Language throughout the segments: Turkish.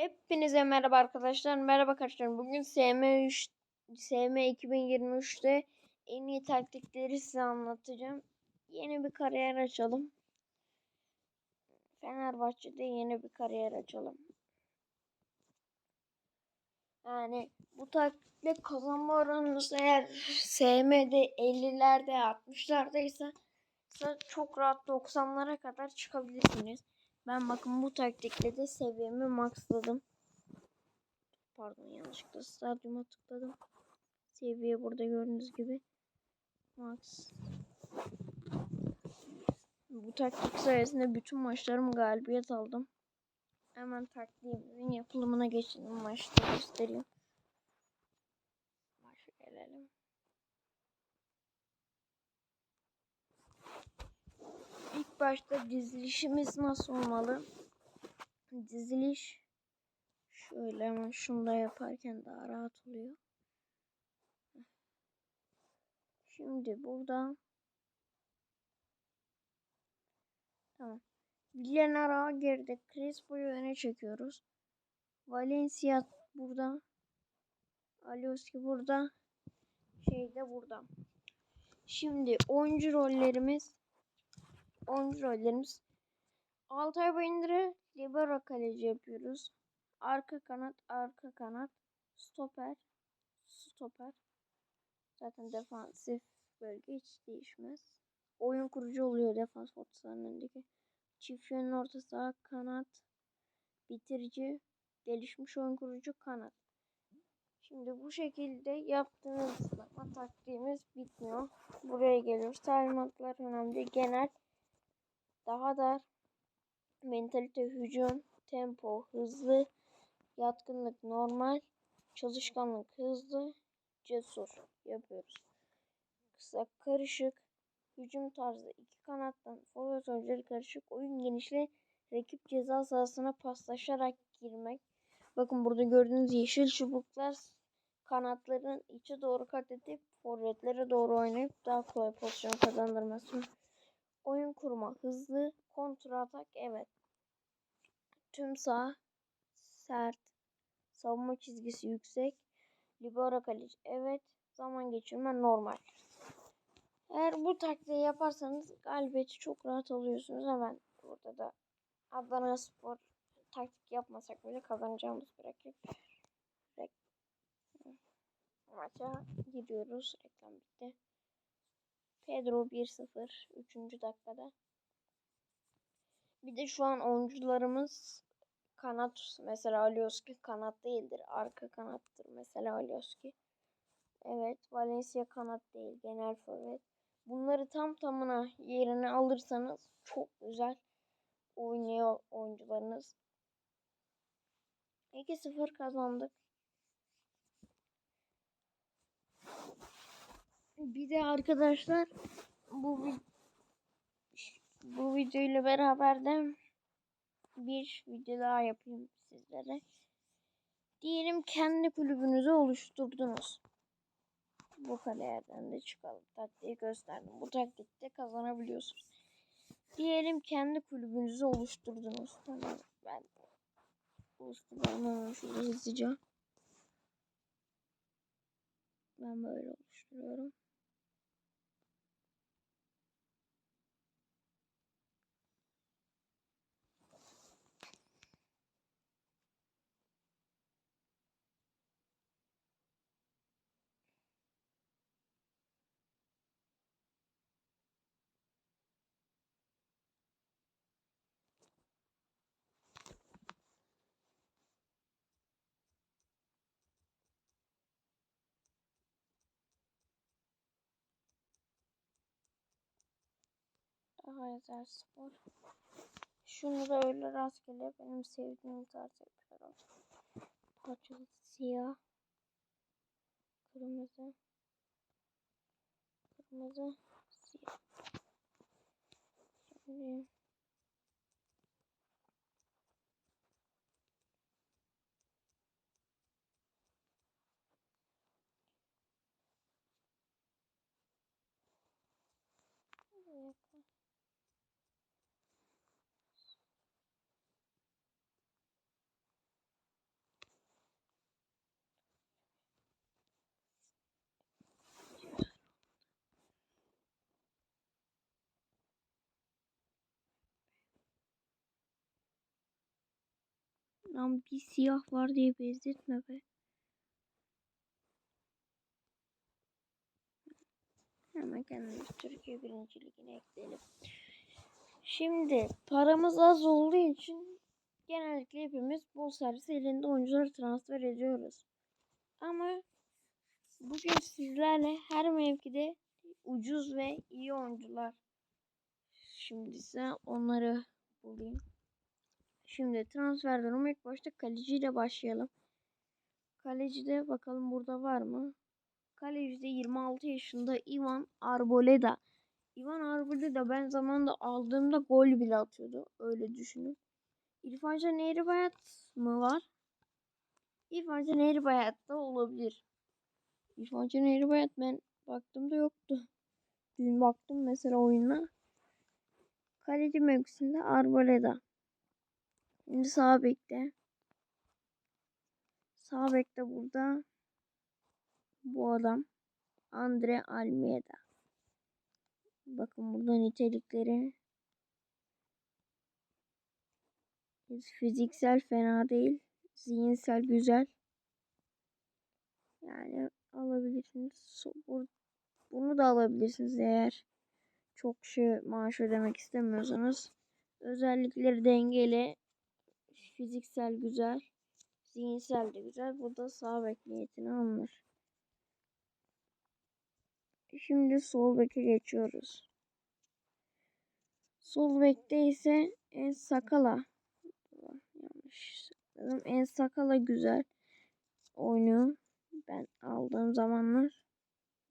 Hepinize merhaba arkadaşlar. Merhaba arkadaşlar. Bugün SM3 SM 2023'te en iyi taktikleri size anlatacağım. Yeni bir kariyer açalım. Fenerbahçe'de yeni bir kariyer açalım. Yani bu taktikle kazanma oranınız eğer SM'de 50'lerde 60'lardaysa çok rahat 90'lara kadar çıkabilirsiniz. Ben bakın bu taktikle de seviyemi maxladım. Pardon yanlışlıkla stadyuma tıkladım. Seviye burada gördüğünüz gibi. Max. Bu taktik sayesinde bütün maçlarım galibiyet aldım. Hemen taktiğimizin yapılımına geçelim. Maçta göstereyim. Maça gelelim. Başta dizilişimiz nasıl olmalı? Diziliş şöyle hemen şunu da yaparken daha rahat oluyor. Şimdi burada tamam. Villanara geride. Crespo'yu öne çekiyoruz. Valencia burada. Alioski burada. Şey de burada. Şimdi oyuncu rollerimiz oyuncu rollerimiz Altay Bayındır'ı libero kaleci yapıyoruz. Arka kanat, arka kanat, stoper, stoper. Zaten defansif bölge hiç değişmez. Oyun kurucu oluyor defans ortasının önündeki. Çift yönün orta saha kanat, bitirici, gelişmiş oyun kurucu kanat. Şimdi bu şekilde yaptığınız zaman taktiğimiz bitmiyor. Buraya geliyoruz. Talimatlar önemli. Genel daha dar mentalite hücum, tempo hızlı, yatkınlık normal, çalışkanlık hızlı, cesur yapıyoruz. Kısa karışık, hücum tarzı iki kanattan forvet oyuncuları karışık, oyun genişliği rakip ceza sahasına paslaşarak girmek. Bakın burada gördüğünüz yeşil çubuklar kanatların içe doğru kat edip forvetlere doğru oynayıp daha kolay pozisyon kazandırması. Oyun kurma hızlı, kontra atak evet. Tüm sağ sert, savunma çizgisi yüksek, libero kaleci evet, zaman geçirme normal. Eğer bu taktiği yaparsanız galibiyeti çok rahat alıyorsunuz. Hemen burada da Adana Spor taktik yapmasak bile kazanacağımız bir rakip. Rek Maça gidiyoruz. Reklam bitti. Pedro 1-0 3. dakikada. Bir de şu an oyuncularımız kanat mesela Alioski kanat değildir. Arka kanattır mesela Alioski. Evet Valencia kanat değil genel forvet. Bunları tam tamına yerine alırsanız çok güzel oynuyor oyuncularınız. 2-0 kazandık. Bir de arkadaşlar bu bu videoyla beraber de bir video daha yapayım sizlere. Diyelim kendi kulübünüzü oluşturdunuz. Bu kariyerden de çıkalım. Taktiği gösterdim. Bu taktikte kazanabiliyorsunuz. Diyelim kendi kulübünüzü oluşturdunuz. Tamam ben oluşturuyorum şurada hızlıca. Ben böyle oluşturuyorum. Hayzer Spor. Şunu da öyle rastgele benim sevdiğim tarz yapıyorum. Parçalı siyah. Kırmızı. Kırmızı. Siyah. Şimdi Lan bir siyah var diye bezdirtme be. Hemen kendimiz Türkiye birinci ligine ekleyelim. Şimdi paramız az olduğu için genellikle hepimiz bol servis elinde oyuncuları transfer ediyoruz. Ama bugün sizlerle her mevkide ucuz ve iyi oyuncular. Şimdi ise onları bulayım. Şimdi transfer durumu ilk başta kaleciyle başlayalım. Kalecide bakalım burada var mı? Kalecide 26 yaşında Ivan Arboleda. Ivan Arboleda ben zamanında aldığımda gol bile atıyordu. Öyle düşünün. İrfan Can mı var? İrfan Can da olabilir. İrfan Can Eğribayat ben baktığımda yoktu. Dün baktım mesela oyuna. Kaleci mevkisinde Arboleda. Şimdi sağ bekte. Sağ bekte burada bu adam Andre Almeida. Bakın burada nitelikleri. Fiziksel fena değil. Zihinsel güzel. Yani alabilirsiniz. Bunu da alabilirsiniz eğer çok şey maaş ödemek istemiyorsanız. Özellikleri dengeli. Fiziksel güzel. Zihinsel de güzel. Bu da sağ bek niyetini alınır. Şimdi sol beke geçiyoruz. Sol bekte ise en sakala. Yanlış söyledim. En sakala güzel oynuyor. Ben aldığım zamanlar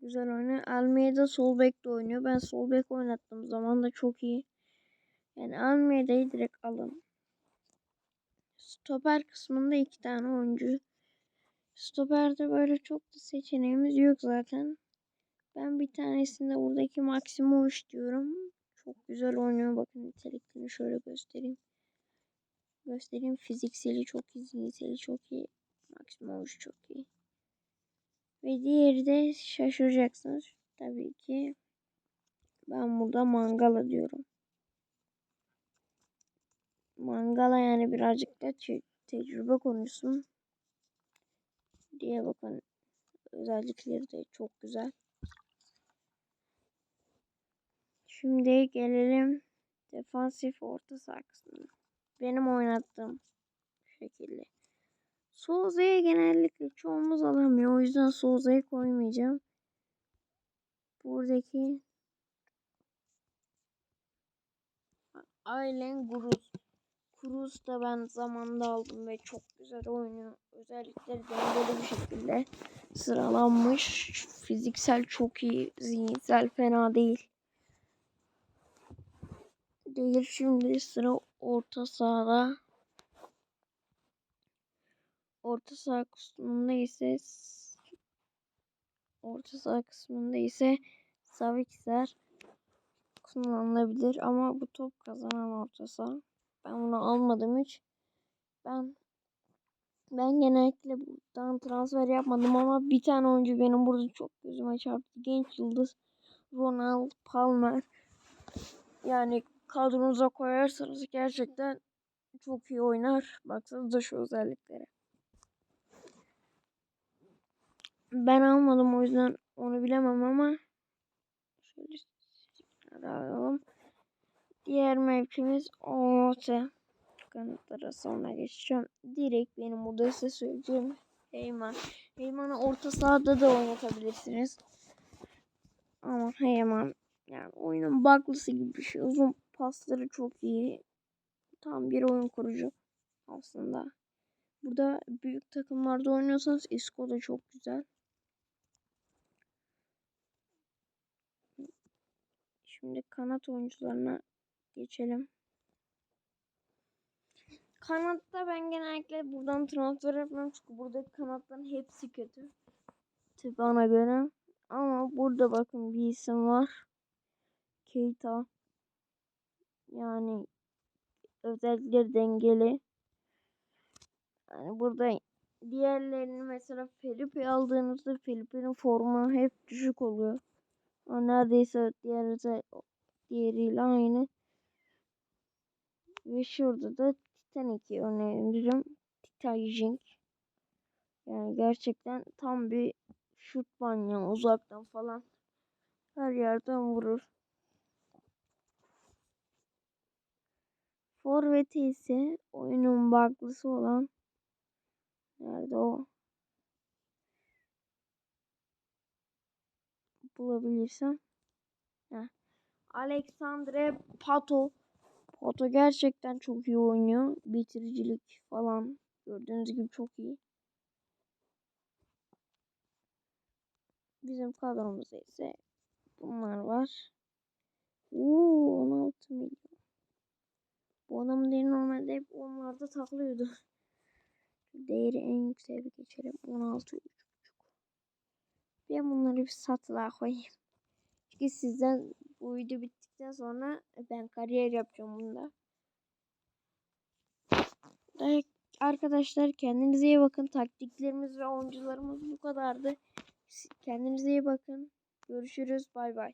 güzel oynuyor. Almeida sol bekte oynuyor. Ben sol bek oynattığım zaman da çok iyi. Yani Almeida'yı direkt alın. Stoper kısmında iki tane oyuncu. Stoperde böyle çok da seçeneğimiz yok zaten. Ben bir tanesinde buradaki Maximovic diyorum. Çok güzel oynuyor. Bakın niteliklerini şöyle göstereyim. Göstereyim. Fizikseli çok iyi. Zihinseli çok iyi. Maximovic çok iyi. Ve diğeri de şaşıracaksınız. Tabii ki ben burada Mangala diyorum. Mangala yani birazcık da tecrübe konusu diye bakın özellikleri de çok güzel. Şimdi gelelim defansif orta saha. Benim oynattığım şekilde. Souza'ya genellikle çoğumuz alamıyor. O yüzden Souza'yı koymayacağım. Buradaki Aylen Guruz. Cruz da ben zamanında aldım ve çok güzel oynuyor. Özellikle dengeli bir şekilde sıralanmış. Fiziksel çok iyi, zihinsel fena değil. Değil şimdi sıra orta sahada. Orta saha kısmında ise orta saha kısmında ise Savitzer kullanılabilir ama bu top kazanan orta saha. Ben bunu almadım hiç. Ben ben genellikle buradan transfer yapmadım ama bir tane oyuncu benim burada çok gözüme çarptı. Genç yıldız Ronald Palmer. Yani kadronuza koyarsanız gerçekten çok iyi oynar. Baksanıza şu özelliklere. Ben almadım o yüzden onu bilemem ama şöyle alalım. Diğer mevkimiz Omote. Kanıtlara sonra geçeceğim. Direkt benim burada size söyleyeceğim. Heyman. Heyman'ı orta sahada da oynatabilirsiniz. Ama Heyman yani oyunun baklısı gibi bir şey. Uzun pasları çok iyi. Tam bir oyun kurucu aslında. Burada büyük takımlarda oynuyorsanız Isco da çok güzel. Şimdi kanat oyuncularına geçelim. Kanatta ben genellikle buradan transfer yapmam çünkü buradaki kanatların hepsi kötü. Tabi göre. Ama burada bakın bir isim var. Keita. Yani özellikleri dengeli. Yani burada diğerlerini mesela Felipe aldığınızda Felipe'nin formu hep düşük oluyor. O neredeyse diğer diğeriyle aynı. Ve şurada da Titanic'i öneririm. Taijing. Yani gerçekten tam bir şut manyağı uzaktan falan. Her yerden vurur. Forvet'i ise oyunun baklısı olan nerede o? Bulabilirsem. Heh. Alexandre Pato. Pato gerçekten çok iyi oynuyor. Bitiricilik falan gördüğünüz gibi çok iyi. Bizim kadromuzda ise bunlar var. Oo 16 milyon. Bu adamın değeri normalde hep onlarda takılıyordu. Değeri en yükseğe bir geçelim. 16 Ben bunları bir satılığa koyayım. Çünkü sizden bu video bittikten sonra ben kariyer yapacağım bunda. Evet, arkadaşlar kendinize iyi bakın. Taktiklerimiz ve oyuncularımız bu kadardı. Kendinize iyi bakın. Görüşürüz. Bay bay.